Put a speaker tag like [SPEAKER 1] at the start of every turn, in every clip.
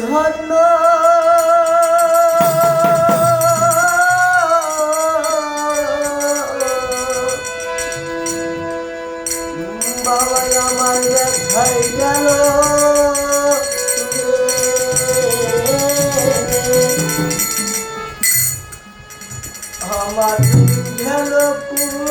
[SPEAKER 1] ঝর্ণা বাবাই আমার ব্যথাই গেল। আমার গেল কুরু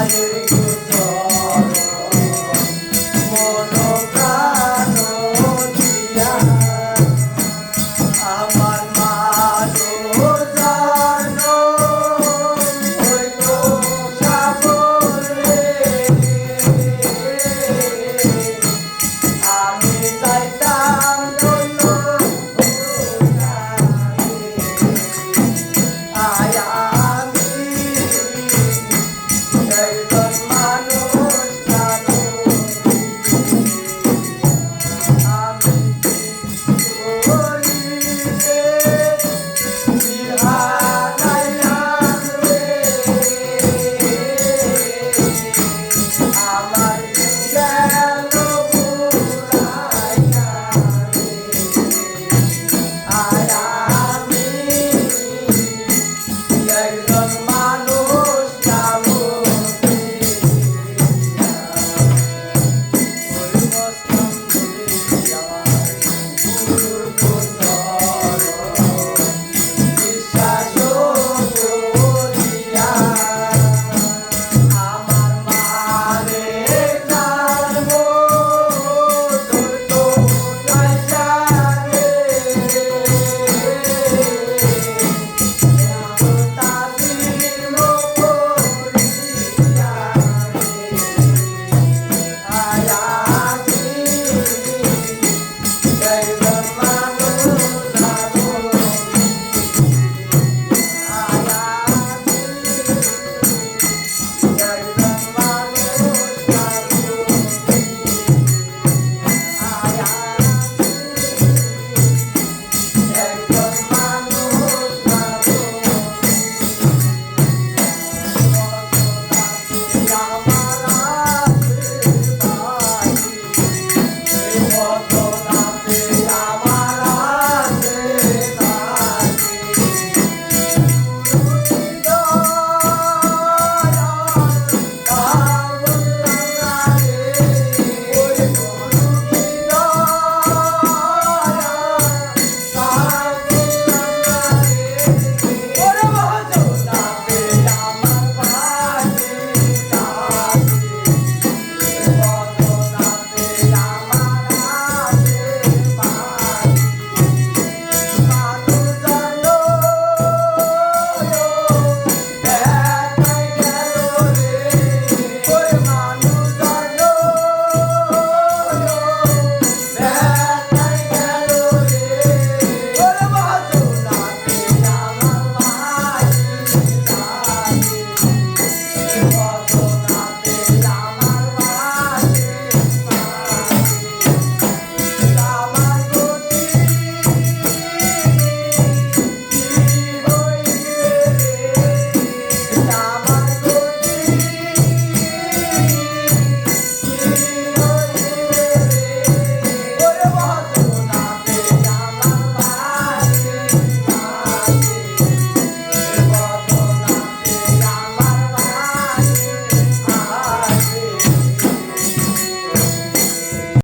[SPEAKER 1] ある Because my know.